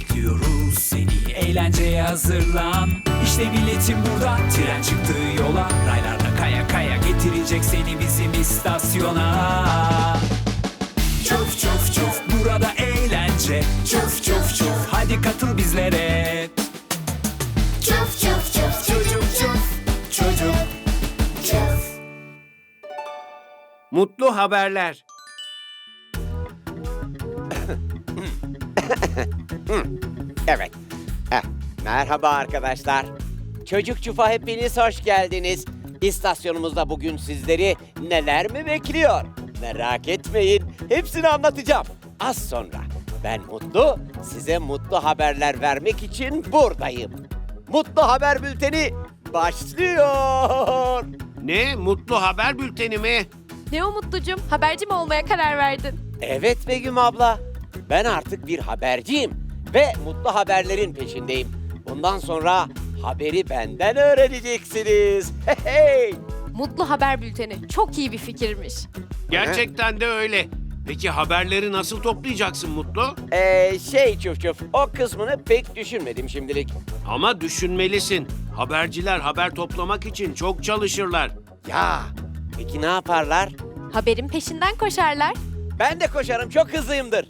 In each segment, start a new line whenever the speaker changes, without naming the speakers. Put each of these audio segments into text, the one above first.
Bekliyoruz seni eğlenceye hazırlan. İşte biletim burada tren çıktı yola. Raylarda kaya kaya getirecek seni bizim istasyona. Çuf çuf çuf burada eğlence. Çuf çuf çuf hadi katıl bizlere.
Çuf çuf çuf
Çocuk çuf çocuk
çuf.
Mutlu haberler.
Evet. Heh, merhaba arkadaşlar. Çocuk Çufa hepiniz hoş geldiniz. İstasyonumuzda bugün sizleri neler mi bekliyor? Merak etmeyin, hepsini anlatacağım. Az sonra ben Mutlu, size mutlu haberler vermek için buradayım. Mutlu Haber Bülteni başlıyor.
Ne? Mutlu haber bülteni mi?
Ne o Mutlucum? Haberci mi olmaya karar verdin?
Evet Begüm abla, ben artık bir haberciyim ve mutlu haberlerin peşindeyim. Bundan sonra haberi benden öğreneceksiniz. Hey hey!
Mutlu Haber Bülteni. Çok iyi bir fikirmiş.
Gerçekten de öyle. Peki haberleri nasıl toplayacaksın Mutlu?
Ee, şey çuf çuf, o kısmını pek düşünmedim şimdilik.
Ama düşünmelisin. Haberciler haber toplamak için çok çalışırlar.
Ya, peki ne yaparlar?
Haberin peşinden koşarlar.
Ben de koşarım, çok hızlıyımdır.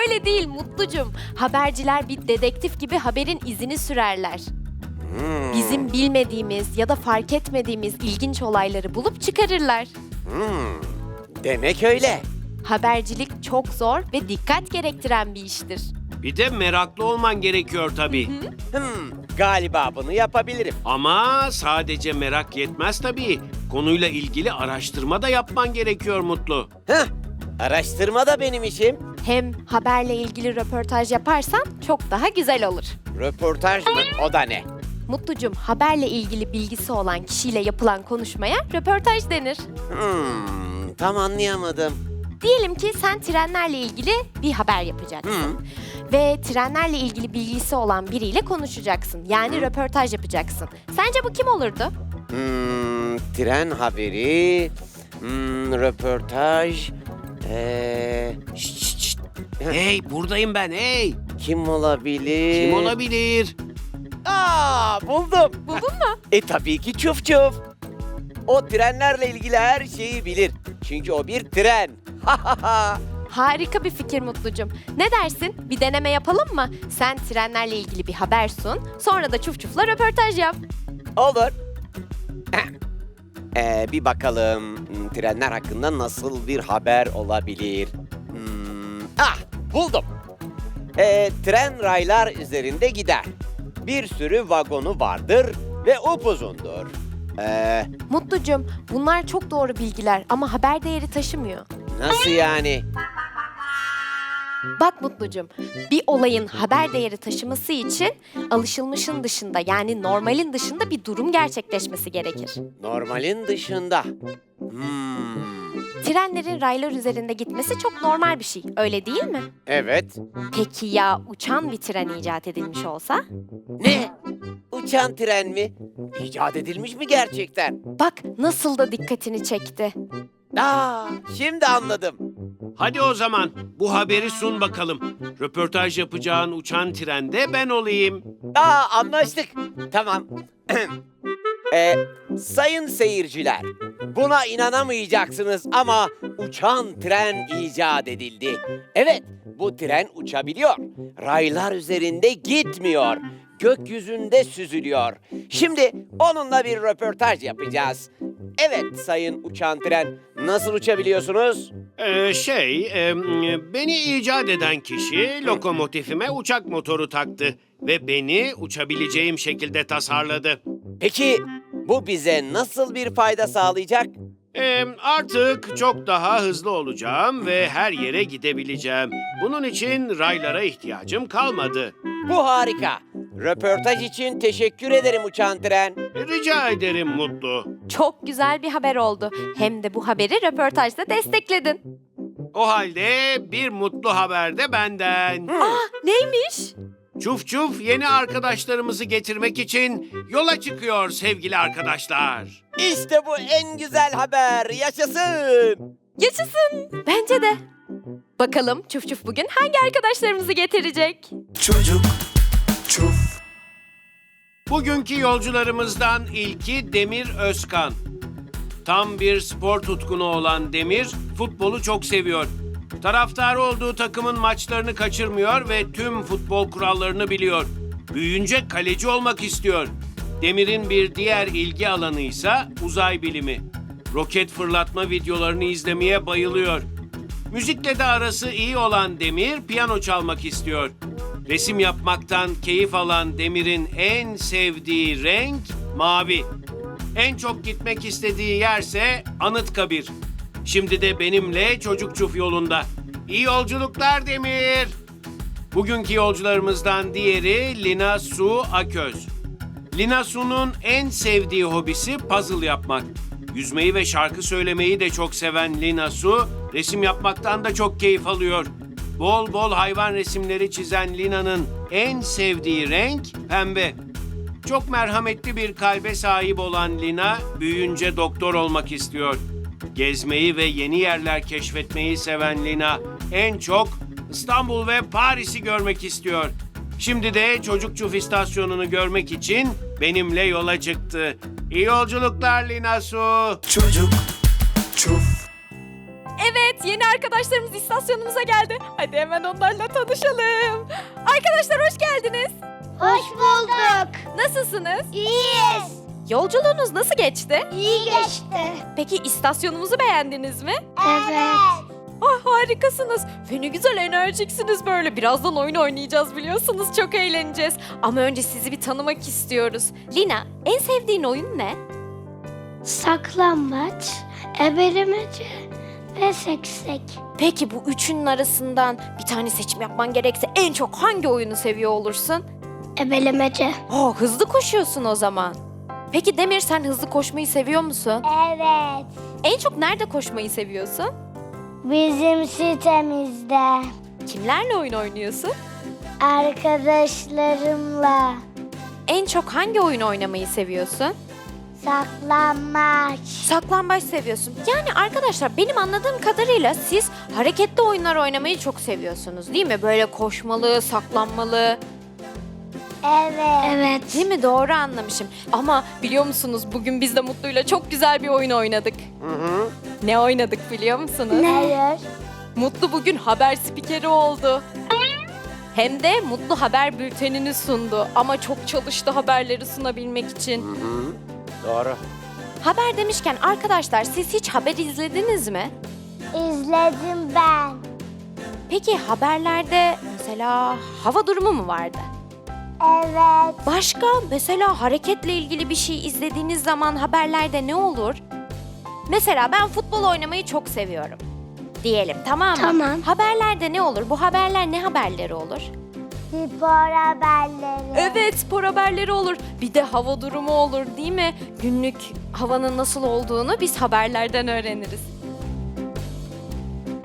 Öyle değil Mutlucum. Haberciler bir dedektif gibi haberin izini sürerler.
Hmm,
Bizim bilmediğimiz ya da fark etmediğimiz ilginç olayları bulup çıkarırlar.
hmm. Demek öyle.
Habercilik çok zor ve dikkat gerektiren bir iştir.
Bir de meraklı olman gerekiyor tabii.
Hmm, galiba bunu yapabilirim.
Ama sadece merak yetmez tabii. Konuyla ilgili araştırma da yapman gerekiyor Mutlu.
Heh, araştırma da benim işim.
Hem haberle ilgili röportaj yaparsan çok daha güzel olur.
Röportaj mı? O da ne?
Mutlucum, haberle ilgili bilgisi olan kişiyle yapılan konuşmaya röportaj denir.
Hmm, tam anlayamadım.
Diyelim ki sen trenlerle ilgili bir haber yapacaksın. Ve trenlerle ilgili bilgisi olan biriyle konuşacaksın. Yani röportaj yapacaksın. Sence bu kim olurdu?
Hmm, tren haberi, hmm, röportaj, ee, şşt, şşt, şşt.
Hey buradayım ben hey.
kim olabilir?
Kim olabilir?
Aa, buldum.
Buldun mu?
E tabii ki çuf çuf. O trenlerle ilgili her şeyi bilir. Çünkü o bir tren.
Harika bir fikir Mutlucum. Ne dersin? Bir deneme yapalım mı? Sen trenlerle ilgili bir haber sun. Sonra da çuf çufla röportaj yap.
Olur. Ee, bir bakalım hmm, trenler hakkında nasıl bir haber olabilir? Hmm, ah buldum. Ee, tren raylar üzerinde gider. Bir sürü vagonu vardır ve upuzundur. Ee,
Mutlucum, bunlar çok doğru bilgiler ama haber değeri taşımıyor.
nasıl yani?
Bak Mutlucum, bir olayın haber değeri taşıması için alışılmışın dışında yani normalin dışında bir durum gerçekleşmesi gerekir.
Normalin dışında. Hmm,
Trenlerin raylar üzerinde gitmesi çok normal bir şey, öyle değil mi?
evet.
Peki ya uçan bir tren icat edilmiş olsa?
Ne? Uçan tren mi? İcat edilmiş mi gerçekten?
Bak nasıl da dikkatini çekti.
Aa, şimdi anladım.
Hadi o zaman bu haberi sun bakalım. Röportaj yapacağın uçan trende ben olayım.
Aa, anlaştık. Tamam. Ee, sayın seyirciler, buna inanamayacaksınız ama uçan tren icat edildi. Evet, bu tren uçabiliyor. Raylar üzerinde gitmiyor. Gökyüzünde süzülüyor. Şimdi onunla bir röportaj yapacağız. Evet sayın uçan tren, nasıl uçabiliyorsunuz?
Ee, şey, e, beni icat eden kişi lokomotifime uçak motoru taktı ve beni uçabileceğim şekilde tasarladı.
Peki bu bize nasıl bir fayda sağlayacak?
Ee, artık çok daha hızlı olacağım ve her yere gidebileceğim. Bunun için raylara ihtiyacım kalmadı.
Bu harika. Röportaj için teşekkür ederim uçan tren.
Rica ederim Mutlu.
Çok güzel bir haber oldu. Hem de bu haberi röportajda destekledin.
O halde bir mutlu haber de benden.
Neymiş?
Çuf çuf yeni arkadaşlarımızı getirmek için yola çıkıyor sevgili arkadaşlar.
İşte bu en güzel haber. Yaşasın.
Yaşasın. Bence de. Bakalım Çuf Çuf bugün hangi arkadaşlarımızı getirecek?
Çocuk çuf
Bugünkü yolcularımızdan ilki Demir Özkan. Tam bir spor tutkunu olan Demir, futbolu çok seviyor. Taraftarı olduğu takımın maçlarını kaçırmıyor ve tüm futbol kurallarını biliyor. Büyüyünce kaleci olmak istiyor. Demir'in bir diğer ilgi alanı ise uzay bilimi. Roket fırlatma videolarını izlemeye bayılıyor. Müzikle de arası iyi olan Demir piyano çalmak istiyor. Resim yapmaktan keyif alan Demir'in en sevdiği renk mavi. En çok gitmek istediği yerse Anıtkabir. Şimdi de benimle çocuk çuf yolunda. İyi yolculuklar Demir. Bugünkü yolcularımızdan diğeri Lina Su Aköz. Lina Su'nun en sevdiği hobisi puzzle yapmak. Yüzmeyi ve şarkı söylemeyi de çok seven Lina Su, resim yapmaktan da çok keyif alıyor. Bol bol hayvan resimleri çizen Lina'nın en sevdiği renk pembe. Çok merhametli bir kalbe sahip olan Lina, büyüyünce doktor olmak istiyor. Gezmeyi ve yeni yerler keşfetmeyi seven Lina, en çok İstanbul ve Paris'i görmek istiyor. Şimdi de Çocuk Çuf istasyonunu görmek için benimle yola çıktı. İyi yolculuklar Lina Su.
çocuk çuf
Evet, yeni arkadaşlarımız istasyonumuza geldi. Hadi hemen onlarla tanışalım. Arkadaşlar hoş geldiniz.
Hoş bulduk.
Nasılsınız?
İyiyiz.
Yolculuğunuz nasıl geçti?
İyi geçti.
Peki istasyonumuzu beğendiniz mi?
Evet.
Ah harikasınız. Ve ne güzel enerjiksiniz böyle. Birazdan oyun oynayacağız biliyorsunuz. Çok eğleneceğiz. Ama önce sizi bir tanımak istiyoruz. Lina, en sevdiğin oyun ne?
Saklambaç, ebelemece ve seksek.
Peki bu üçünün arasından bir tane seçim yapman gerekse en çok hangi oyunu seviyor olursun?
Ebelemece.
Oh, hızlı koşuyorsun o zaman. Peki Demir sen hızlı koşmayı seviyor musun?
Evet.
En çok nerede koşmayı seviyorsun?
Bizim sitemizde.
Kimlerle oyun oynuyorsun?
Arkadaşlarımla
En çok hangi oyun oynamayı seviyorsun?
Saklanmaç.
Saklambaç seviyorsun. Yani arkadaşlar benim anladığım kadarıyla siz hareketli oyunlar oynamayı çok seviyorsunuz değil mi? Böyle koşmalı, saklanmalı.
Evet. Evet.
Değil mi? Doğru anlamışım. Ama biliyor musunuz bugün biz de Mutlu'yla çok güzel bir oyun oynadık. Ne oynadık biliyor musunuz?
Hayır.
Mutlu bugün haber spikeri oldu. Hem de Mutlu haber bültenini sundu. Ama çok çalıştı haberleri sunabilmek için.
Doğru.
Haber demişken arkadaşlar siz hiç haber izlediniz mi?
İzledim ben.
Peki haberlerde mesela hava durumu mu vardı?
Evet.
Başka mesela hareketle ilgili bir şey izlediğiniz zaman haberlerde ne olur? Mesela ben futbol oynamayı çok seviyorum. Diyelim tamam mı?
Tamam.
Haberlerde ne olur? Bu haberler ne haberleri olur?
Spor haberleri.
Evet spor haberleri olur. Bir de hava durumu olur değil mi? Günlük havanın nasıl olduğunu biz haberlerden öğreniriz.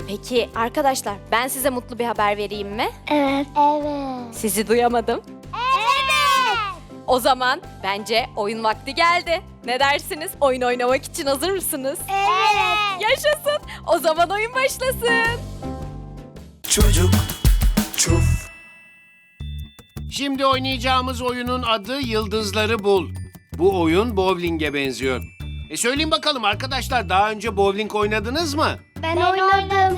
Peki arkadaşlar ben size mutlu bir haber vereyim mi?
Evet. Evet.
Sizi duyamadım.
Evet.
O zaman bence oyun vakti geldi. Ne dersiniz? Oyun oynamak için hazır mısınız?
Evet.
Yaşasın. O zaman oyun başlasın.
çocuk çuf
Şimdi oynayacağımız oyunun adı Yıldızları Bul. Bu oyun bowling'e benziyor. E söyleyin bakalım arkadaşlar daha önce bowling oynadınız mı?
Ben, oynadım.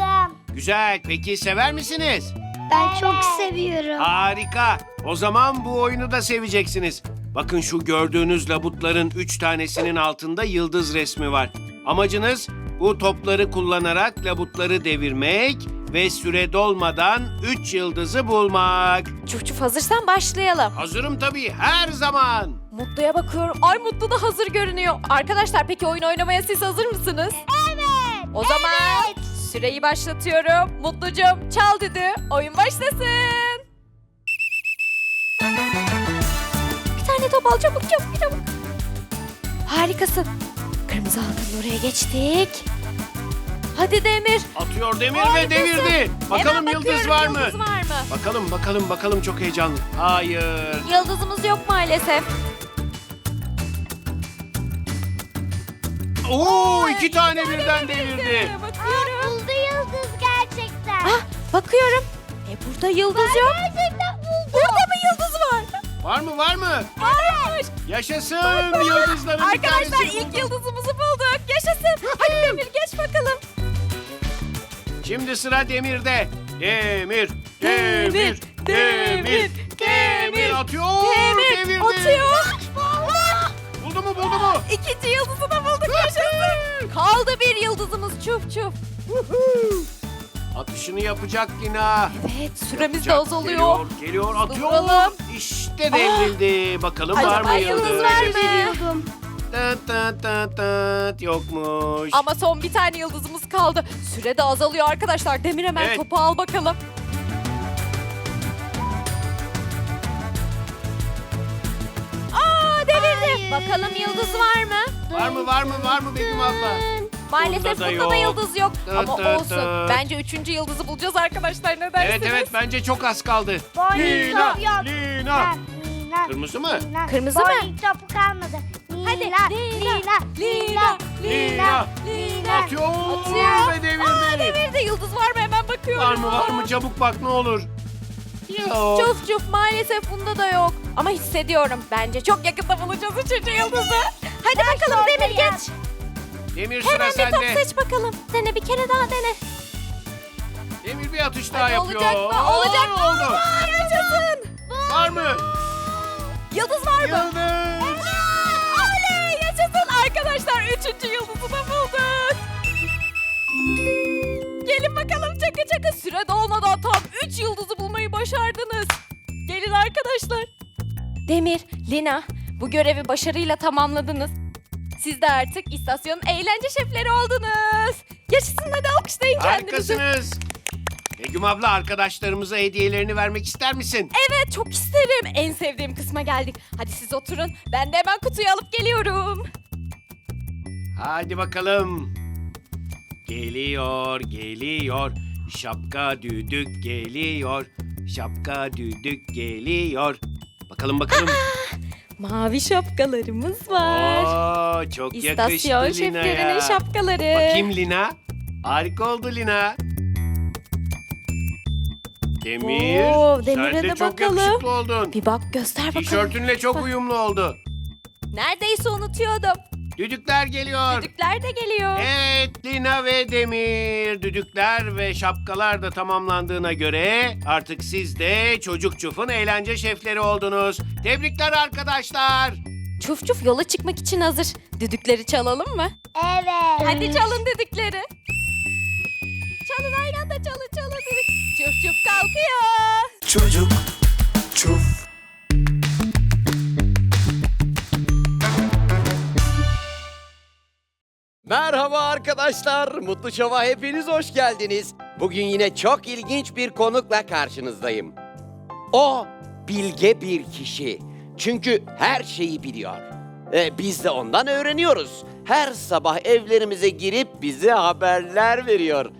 Güzel. Peki sever misiniz?
Ben çok seviyorum.
Harika. O zaman bu oyunu da seveceksiniz. Bakın şu gördüğünüz labutların üç tanesinin altında yıldız resmi var. Amacınız bu topları kullanarak labutları devirmek ve süre dolmadan üç yıldızı bulmak.
Çuf hazırsan başlayalım.
Hazırım tabii her zaman.
Mutlu'ya bakıyorum. Ay Mutlu da hazır görünüyor. Arkadaşlar peki oyun oynamaya siz hazır mısınız?
Evet.
O zaman süreyi başlatıyorum. Mutlucuğum çal düdü. Oyun başlasın. Bir tane top al çabuk çabuk çabuk. Harikasın. Kırmızı halkanın oraya geçtik. Hadi Demir.
Atıyor demir ve
Harikasın.
devirdi. Bakalım
Hemen
yıldız
bakıyorum,
var mı?
Yıldız var mı?
Bakalım bakalım bakalım çok heyecanlı. Hayır.
Yıldızımız yok maalesef.
Oo iki tane birden devirdi.
Bakıyorum.
Buldu yıldız gerçekten.
Ah Bakıyorum. E burada yıldız yok. Burada mı yıldız var?
Var mı var mı?
Varmış.
Yaşasın yıldızların bir
Arkadaşlar ilk
bulduk. Şimdi sıra Demir'de. Demir,
Demir,
Demir,
Demir,
Demir,
Demir,
Demir atıyor.
Demir atıyor.
Buldu mu buldu mu?
İkinci yıldızı da bulduk yaşasın. Kaldı bir yıldızımız çuf çuf.
Atışını yapacak Lina.
Evet süremiz de
Yapacak.
azalıyor.
Geliyor, geliyor atıyor.
Vuralım.
İşte devrildi. Bakalım var
Acaba
mı
yıldız
yıldız?
var mı?
Tıt tıt tıt tıt. Yokmuş.
Ama son bir tane yıldızımız kaldı. Süre de azalıyor arkadaşlar. Demir hemen
Evet.
topu al bakalım. Aa devirdi.
Hayır.
Bakalım yıldız var mı?
Var mı var mı var mı Begüm abla?
Maalesef
Bunda da yok.
yıldız yok.
Tıt
Ama
tıt
olsun.
tıt.
Bence üçüncü yıldızı bulacağız arkadaşlar. Ne dersiniz?
Evet evet bence çok az kaldı.
Bowling
Lina,
yok.
Lina.
Lina.
Kırmızı mı?
Lina.
Kırmızı mı?
Bowling topu kalmadı. Lina.
Hadi,
Lina.
Lina,
Lina.
Lina.
Lina.
Atıyor.
Atıyor.
Ve devirdi.
Aa devirdi. Yıldız var mı? Hemen bakıyorum.
Var mı var mı çabuk bak ne olur. Yok.
Çuf çuf maalesef bunda da yok. Ama hissediyorum. Bence çok yakında bulacağız üçüncü yıldızı. Hadi bakalım
ortaya.
Demir geç.
Demir sıra
Hemen bir top
sende.
seç bakalım. Dene bir kere daha dene.
Demir bir atış daha
Hadi
yapıyor.
olacak mı? Olacak mı?
Oldu.
Var.
Var mı?
Yıldız var mı?
Yıldız.
Arkadaşlar. Üçüncü yıldızı da bulduk. Gelin bakalım çakı çakı. Süre dolmadan tam üç yıldızı bulmayı başardınız. Gelin arkadaşlar. Demir, Lina bu görevi başarıyla tamamladınız. Siz de artık istasyonun eğlence şefleri oldunuz. Yaşasın hadi alkışlayın kendinizi.
Harikasınız. Begüm abla arkadaşlarımıza hediyelerini vermek ister misin?
Evet çok isterim. En sevdiğim kısma geldik. Hadi siz oturun. Ben de hemen kutuyu alıp geliyorum.
Hadi bakalım. Geliyor, geliyor. Şapka düdük geliyor. Şapka düdük geliyor. Bakalım bakalım.
Mavi şapkalarımız var.
Oo, çok
İstasyon
yakıştı Lina
şeflerinin
ya.
şapkaları.
Bakayım Lina. Harika oldu Lina. Demir,
Oo, Demir'e
sen de
de
çok
bakalım.
yakışıklı oldun.
Bir bak göster bakalım.
Tişörtünle çok uyumlu oldu.
Neredeyse unutuyordum.
Düdükler geliyor.
Düdükler de geliyor.
Evet, Lina ve Demir. Düdükler ve şapkalar da tamamlandığına göre artık siz de Çocuk Çuf'un eğlence şefleri oldunuz. Tebrikler arkadaşlar.
Çuf çuf yola çıkmak için hazır. Düdükleri çalalım mı?
Evet.
Hadi çalın düdükleri. Çalın aynı anda çalın çalın düdük. Çuf çuf kalkıyor.
Çocuk çuf
Merhaba arkadaşlar, Mutlu Şov'a hepiniz hoş geldiniz. Bugün yine çok ilginç bir konukla karşınızdayım. O bilge bir kişi. Çünkü her şeyi biliyor. E, biz de ondan öğreniyoruz. Her sabah evlerimize girip bize haberler veriyor.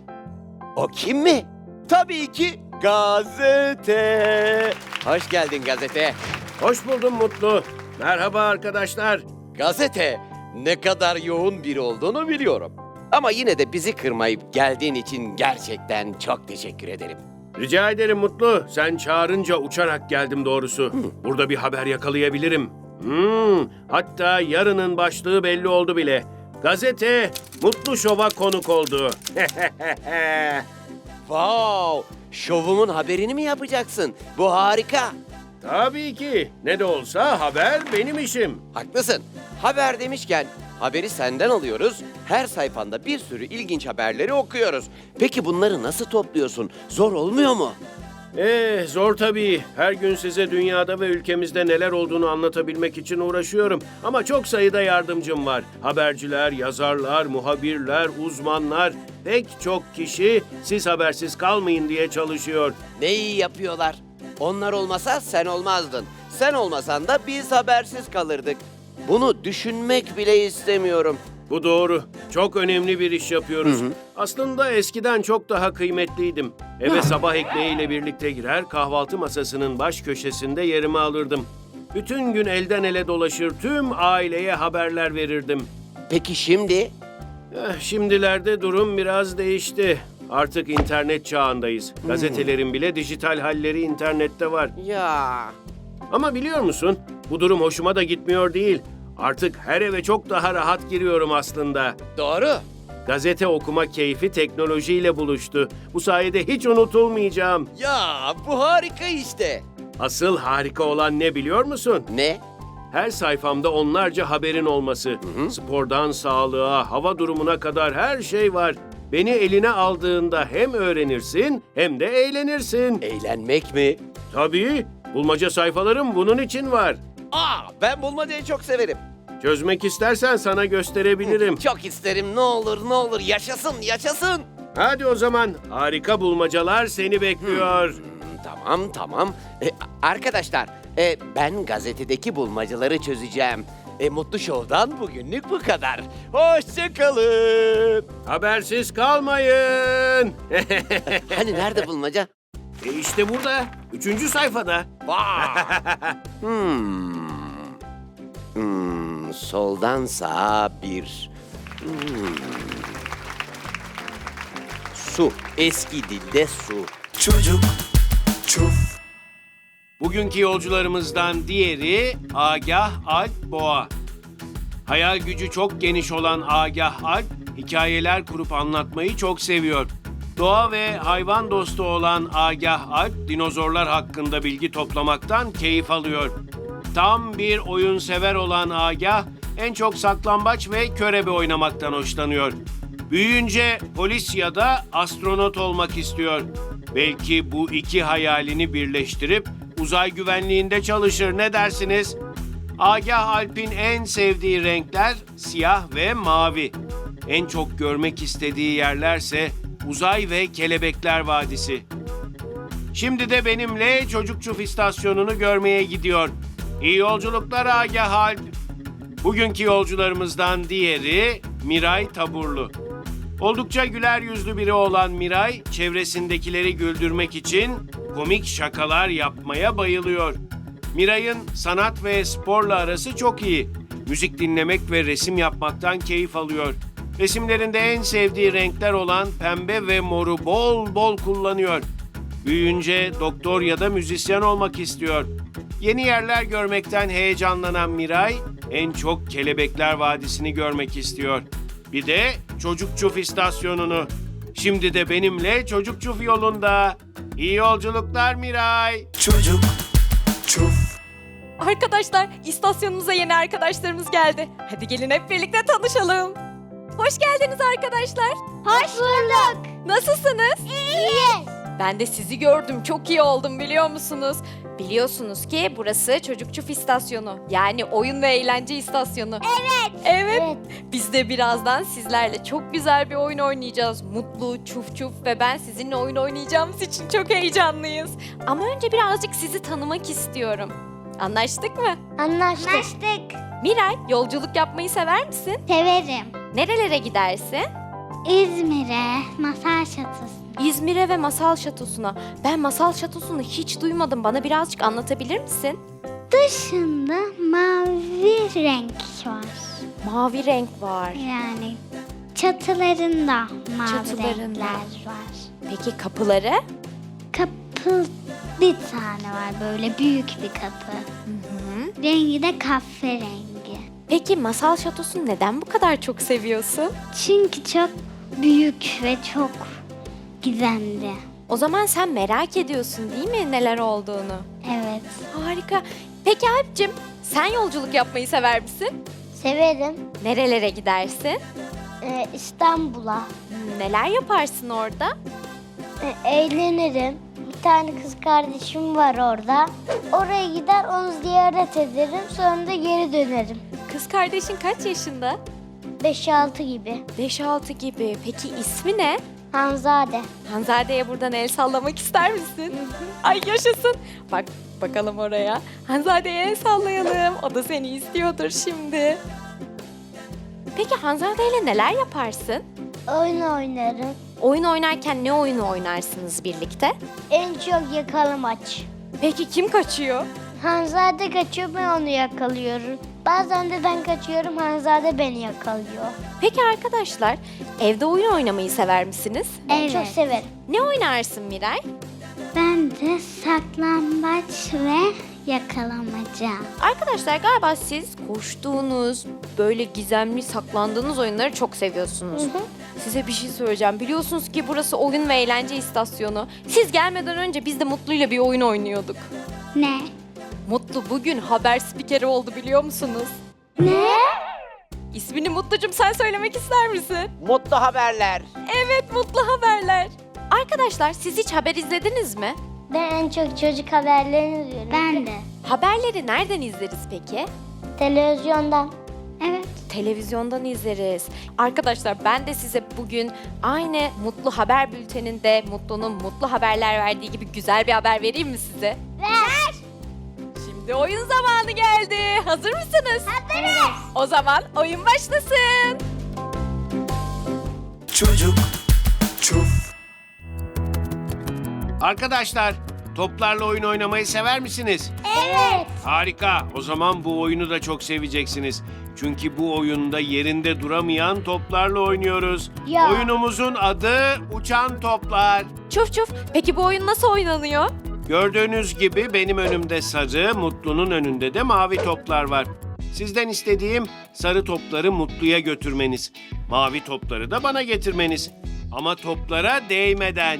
O kim mi? Tabii ki gazete. Hoş geldin gazete.
Hoş buldum Mutlu. Merhaba arkadaşlar.
Gazete ne kadar yoğun biri olduğunu biliyorum. Ama yine de bizi kırmayıp geldiğin için gerçekten çok teşekkür ederim.
Rica ederim Mutlu. Sen çağırınca uçarak geldim doğrusu. Burada bir haber yakalayabilirim. Hmm, hatta yarının başlığı belli oldu bile. Gazete Mutlu Şov'a konuk oldu.
Wow! Şovumun haberini mi yapacaksın? Bu harika.
Tabii ki. Ne de olsa haber benim işim.
Haklısın. Haber demişken haberi senden alıyoruz. Her sayfanda bir sürü ilginç haberleri okuyoruz. Peki bunları nasıl topluyorsun? Zor olmuyor mu?
Eh zor tabii. Her gün size dünyada ve ülkemizde neler olduğunu anlatabilmek için uğraşıyorum. Ama çok sayıda yardımcım var. Haberciler, yazarlar, muhabirler, uzmanlar. Pek çok kişi siz habersiz kalmayın diye çalışıyor.
Ne iyi yapıyorlar. Onlar olmasa sen olmazdın. Sen olmasan da biz habersiz kalırdık. Bunu düşünmek bile istemiyorum.
Bu doğru. Çok önemli bir iş yapıyoruz. Aslında eskiden çok daha kıymetliydim. Eve sabah ekmeğiyle birlikte girer, kahvaltı masasının baş köşesinde yerimi alırdım. Bütün gün elden ele dolaşır, tüm aileye haberler verirdim.
Peki şimdi?
Eh, şimdilerde durum biraz değişti. Artık internet çağındayız. Gazetelerin bile dijital halleri internette var.
Ya
Ama biliyor musun? Bu durum hoşuma da gitmiyor değil. Artık her eve çok daha rahat giriyorum aslında.
doğru.
Gazete okuma keyfi teknolojiyle buluştu. Bu sayede hiç unutulmayacağım.
Ya bu harika işte.
Asıl harika olan ne biliyor musun?
Ne?
Her sayfamda onlarca haberin olması. Spordan sağlığa, hava durumuna kadar her şey var. Beni eline aldığında hem öğrenirsin hem de eğlenirsin.
Eğlenmek mi?
Tabii, bulmaca sayfalarım bunun için var.
Aa ben bulmacayı çok severim.
Çözmek istersen sana gösterebilirim.
Çok isterim ne olur ne olur yaşasın yaşasın.
Hadi o zaman harika bulmacalar seni bekliyor.
Hmm, Tamam tamam. E, arkadaşlar e, ben gazetedeki bulmacaları çözeceğim. E, Mutlu Show'dan bugünlük bu kadar. Hoşçakalın.
Habersiz kalmayın.
Hani nerede bulmaca?
e işte burada, üçüncü sayfada.
Vay. hmm. Hmm, soldan sağa bir. Hmm. Su. Eski dilde su.
Çocuk çuf
Bugünkü yolcularımızdan diğeri Agah Alp Boğa. Hayal gücü çok geniş olan Agah Alp, hikayeler kurup anlatmayı çok seviyor. Doğa ve hayvan dostu olan Agah Alp, dinozorlar hakkında bilgi toplamaktan keyif alıyor. Tam bir oyun sever olan Agah, en çok saklambaç ve körebe oynamaktan hoşlanıyor. Büyüyünce polis ya da astronot olmak istiyor. Belki bu iki hayalini birleştirip uzay güvenliğinde çalışır ne dersiniz? Agah Alp'in en sevdiği renkler siyah ve mavi. En çok görmek istediği yerlerse uzay ve kelebekler vadisi. Şimdi de benimle Çocuk istasyonunu görmeye gidiyor. İyi yolculuklar Agah Alp. Bugünkü yolcularımızdan diğeri Miray Taburlu. Oldukça güler yüzlü biri olan Miray, çevresindekileri güldürmek için komik şakalar yapmaya bayılıyor. Miray'ın sanat ve sporla arası çok iyi. Müzik dinlemek ve resim yapmaktan keyif alıyor. Resimlerinde en sevdiği renkler olan pembe ve moru bol bol kullanıyor. Büyüyünce doktor ya da müzisyen olmak istiyor. Yeni yerler görmekten heyecanlanan Miray, en çok Kelebekler Vadisi'ni görmek istiyor. Bir de Çocuk Çuf istasyonunu. Şimdi de benimle Çocuk Çuf yolunda. İyi yolculuklar Miray.
çocuk çuf
Arkadaşlar istasyonumuza yeni arkadaşlarımız geldi. Hadi gelin hep birlikte tanışalım. Hoş geldiniz arkadaşlar.
Hoş bulduk.
Nasılsınız?
İyiyiz.
Ben de sizi gördüm. Çok iyi oldum biliyor musunuz? Biliyorsunuz ki burası Çocuk Çuf istasyonu. Yani oyun ve eğlence istasyonu. Evet. Evet.
Evet.
Biz de birazdan sizlerle çok güzel bir oyun oynayacağız. Mutlu, çuf çuf ve ben sizinle oyun oynayacağımız için çok heyecanlıyız. Ama önce birazcık sizi tanımak istiyorum. Anlaştık mı?
Anlaştık. Anlaştık.
Miray, yolculuk yapmayı sever misin?
Severim.
Nerelere gidersin?
İzmir'e, Masal Şatosu.
İzmir'e ve Masal Şatosu'na. Ben Masal Şatosu'nu hiç duymadım. Bana birazcık anlatabilir misin?
Dışında mavi renk var.
Mavi renk var.
Yani çatılarında mavi
Çatılarında.
renkler var.
Peki kapıları?
Kapı bir tane var böyle büyük bir kapı. Rengi de kahverengi.
Peki Masal Şatosu'nu neden bu kadar çok seviyorsun?
Çünkü çok büyük ve çok gizemli.
O zaman sen merak ediyorsun değil mi neler olduğunu?
Evet.
Harika. Peki Alp'cim sen yolculuk yapmayı sever misin?
Severim.
Nerelere gidersin?
Ee, İstanbul'a.
Hmm, Neler yaparsın orada?
Ee, eğlenirim. Bir tane kız kardeşim var orada. Oraya gider onu ziyaret ederim. Sonra da geri dönerim.
Kız kardeşin kaç yaşında?
5-6 gibi.
5-6 gibi. Peki ismi ne?
Hanzade.
Hanzade'ye buradan el sallamak ister misin? Ay yaşasın. Bak bakalım oraya. Hanzade'ye el sallayalım. O da seni istiyordur şimdi. Peki Hanzade ile neler yaparsın?
Oyun oynarım.
Oyun oynarken ne oyunu oynarsınız birlikte?
En çok yakalamaç.
Peki kim kaçıyor?
Hanzade kaçıyor ben onu yakalıyorum. Bazen de ben kaçıyorum Hanzade beni yakalıyor.
Peki arkadaşlar, evde oyun oynamayı sever misiniz?
Ben çok severim.
Ne oynarsın Miray?
Ben de saklambaç ve yakalamaca.
Arkadaşlar galiba siz koştuğunuz, böyle gizemli saklandığınız oyunları çok seviyorsunuz. Size bir şey söyleyeceğim. Biliyorsunuz ki burası oyun ve eğlence istasyonu. Siz gelmeden önce biz de Mutlu'yla bir oyun oynuyorduk.
Ne?
Mutlu bugün haber spikeri oldu biliyor musunuz?
Ne?
İsmini Mutlucum sen söylemek ister misin?
Mutlu haberler.
Evet Mutlu Haberler. Arkadaşlar siz hiç haber izlediniz mi?
Ben en çok çocuk haberlerini izliyorum. Ben de.
Haberleri nereden izleriz peki?
Televizyondan. Evet.
Televizyondan izleriz. Arkadaşlar ben de size bugün aynı Mutlu Haber Bülteni'nde Mutlu'nun mutlu haberler verdiği gibi güzel bir haber vereyim mi size?
Ver.
Şimdi oyun zamanı geldi. Hazır mısınız?
Hazırız.
O zaman oyun başlasın.
Çocuk çuf
Arkadaşlar, toplarla oyun oynamayı sever misiniz?
Evet.
Harika. O zaman bu oyunu da çok seveceksiniz. Çünkü bu oyunda yerinde duramayan toplarla oynuyoruz.
Ya.
Oyunumuzun adı Uçan Toplar.
Çuf çuf. Peki bu oyun nasıl oynanıyor?
Gördüğünüz gibi benim önümde sarı, Mutlu'nun önünde de mavi toplar var. Sizden istediğim sarı topları Mutlu'ya götürmeniz. Mavi topları da bana getirmeniz. Ama toplara değmeden.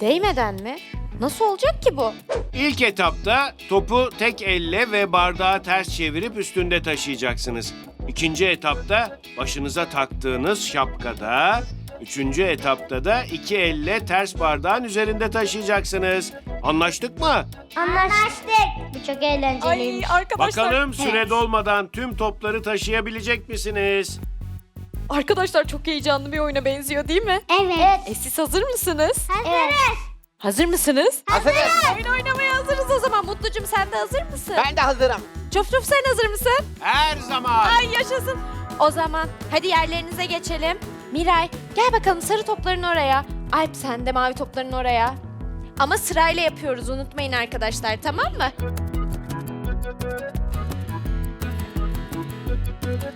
Değmeden mi? Nasıl olacak ki bu?
İlk etapta topu tek elle ve bardağı ters çevirip üstünde taşıyacaksınız. İkinci etapta başınıza taktığınız şapkada, üçüncü etapta da iki elle ters bardağın üzerinde taşıyacaksınız. Anlaştık mı?
Anlaştık. Bu çok
Ay
eğlenceliymiş.
arkadaşlar.
Bakalım süre
Evet.
dolmadan tüm topları taşıyabilecek misiniz?
Arkadaşlar çok heyecanlı bir oyuna benziyor değil mi?
Evet.
E siz hazır mısınız?
Hazırız.
Hazır mısınız?
Hazırız.
Oyun oynamaya hazırız o zaman. Mutlucum sen de hazır mısın?
Ben de hazırım.
Çuf çuf sen hazır mısın?
Her zaman.
Ay yaşasın. O zaman hadi yerlerinize geçelim. Miray gel bakalım sarı topların oraya. Alp sen de mavi topların oraya. Ama sırayla yapıyoruz unutmayın arkadaşlar tamam mı?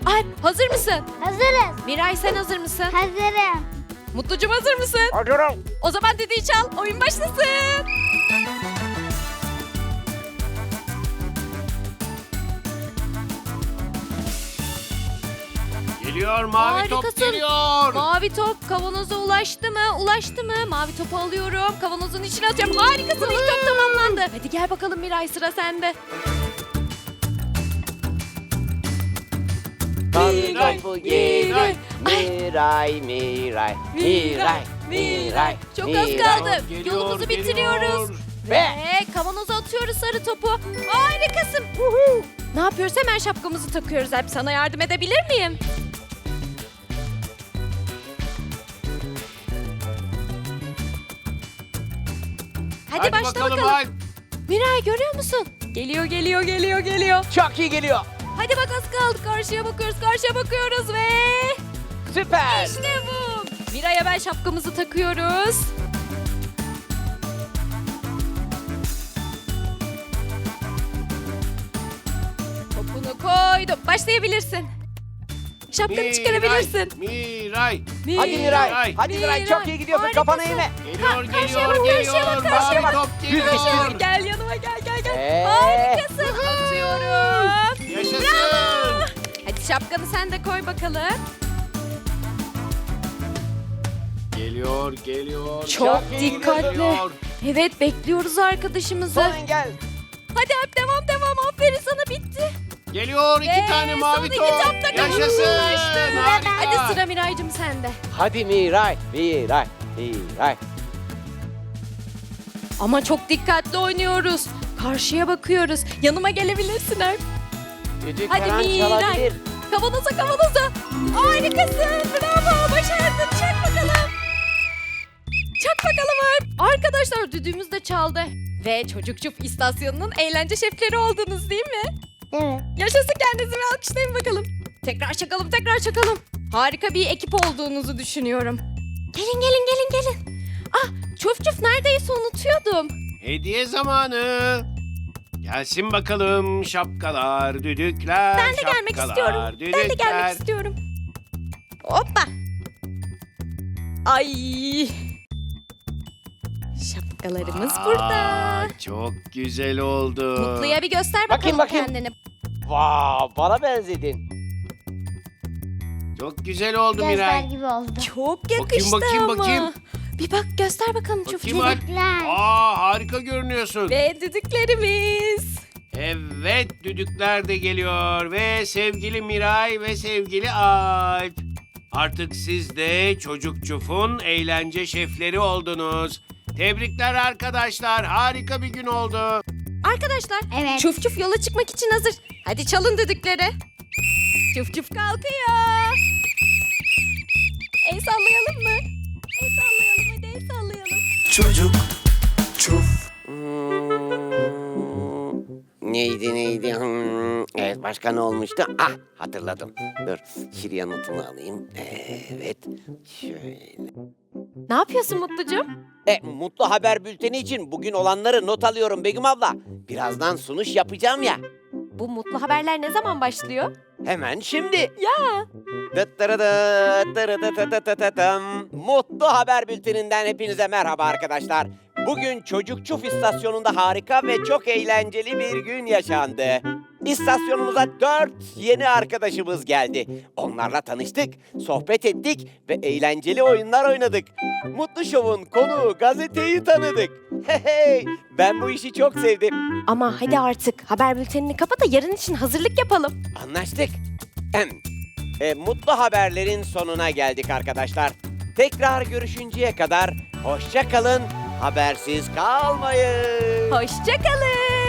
Alp hazır mısın?
Hazırız.
Miray sen hazır mısın?
Hazırım.
Mutlucum hazır mısın?
Hazırım.
O zaman dediği çal oyun başlasın.
Geliyor mavi top
Harikasın.
geliyor.
Mavi top kavanoza ulaştı mı? Ulaştı mı? Mavi topu alıyorum. Kavanozun içine atıyorum. Harikasın. İlk top tamamlandı. Hadi gel bakalım Miray sıra sende.
Mavi
Miray,
topu
Miray.
Miray, Miray, Miray, Miray.
Çok az
Miray.
kaldı.
Geliyor,
Yolumuzu
geliyor.
bitiriyoruz.
Ve
kavanoza atıyoruz sarı topu. Harikasın. Ne yapıyoruz? Hemen şapkamızı takıyoruz Alp. Sana yardım edebilir miyim? Hadi, başla
bakalım.
bakalım.
Alp.
Miray görüyor musun? Geliyor, geliyor, geliyor, geliyor.
çok iyi geliyor.
Hadi bak az kaldı. Karşıya bakıyoruz, karşıya bakıyoruz ve...
Süper.
İşte bu. Miray'a ben şapkamızı takıyoruz. Topunu koydum. Başlayabilirsin. Şapkanı çıkarabilirsin.
Miray.
Hadi Miray. Hadi Miray
Miray.
çok iyi gidiyorsun.
Harikasın.
Kafanı eğme.
Geliyor, geliyor,
bak,
geliyor.
karşıya bak.
top geliyor.
Gel yanıma gel gel gel.
Ee?
Harikasın. Atıyorum.
Yaşasın.
Hadi şapkanı sen de koy bakalım.
Geliyor, geliyor.
Çok
Çok
dikkatli.
Geliyor.
Evet bekliyoruz arkadaşımızı.
Son engel.
Hadi Alp devam devam. Aferin sana bitti.
Geliyor iki
Ve
tane
son
mavi
iki
top.
top da
Yaşasın. Harika.
Hadi sıra Miray'cığım sende.
Hadi Miray, Miray, Miray.
Ama çok dikkatli oynuyoruz. Karşıya bakıyoruz. Yanıma gelebilirsin Alp.
Düdük
Hadi
falan
Miray.
çalabilir.
Kavanoza kavanoza. Harikasın. Bravo. Başardın. Çak bakalım. Çak bakalım Alp. Arkadaşlar düdüğümüz de çaldı. Ve Çocuk istasyonunun eğlence şefleri oldunuz değil mi?
Evet.
Yaşasın kendinizi bir alkışlayın bakalım. Tekrar çakalım tekrar çakalım. Harika bir ekip olduğunuzu düşünüyorum. Gelin gelin gelin gelin. Ah çuf çuf neredeyse unutuyordum.
Hediye zamanı. Gelsin bakalım şapkalar, düdükler,
Ben de gelmek
şapkalar,
istiyorum. Ben de
düdükler.
gelmek istiyorum. Hoppa. Ay. Şapkalarımız burada.
Aa, Çok güzel oldu.
Mutlu'ya bir göster bakalım
Bakayım, bakayım.
kendini.
Vaa bana benzedin.
Çok güzel oldu
Gözler
Miray.
gibi oldu.
Çok yakıştı
bakayım,
ama.
bakayım.
Bir bak göster bakalım
Bakayım
çufçuyu.
bak.
Düdükler.
Aa harika görünüyorsun.
Ve düdüklerimiz.
Evet düdükler de geliyor ve sevgili Miray ve sevgili Alp. Artık siz de Çocuk Çuf'un eğlence şefleri oldunuz. Tebrikler arkadaşlar. Harika bir gün oldu.
Arkadaşlar
Evet.
çuf çuf yola çıkmak için hazır. Hadi çalın düdükleri. Çuf çuf kalkıyor. El sallayalım mı? El sallayalım hadi el sallayalım.
Çocuk çuf
Hmm, neydi neydi? Hmm, evet başka ne olmuştu? Ah hatırladım. Dur Şirya notunu alayım. Evet şöyle.
Ne yapıyorsun Mutlucuğum?
E, mutlu haber bülteni için bugün olanları not alıyorum Begüm abla. Birazdan sunuş yapacağım ya.
Bu mutlu haberler ne zaman başlıyor?
Hemen şimdi.
Ya.
Dıttırıdı. Mutlu Haber Bülteninden hepinize merhaba arkadaşlar. Bugün Çocukçuf istasyonunda harika ve çok eğlenceli bir gün yaşandı. İstasyonumuza dört yeni arkadaşımız geldi. Onlarla tanıştık, sohbet ettik ve eğlenceli oyunlar oynadık. Mutlu Şov'un konuğu gazeteyi tanıdık. Hey hey, ben bu işi çok sevdim.
Ama hadi artık haber bültenini kapa da yarın için hazırlık yapalım.
Anlaştık. Hem, e, mutlu haberlerin sonuna geldik arkadaşlar. Tekrar görüşünceye kadar hoşça kalın, habersiz kalmayın.
Hoşçakalın.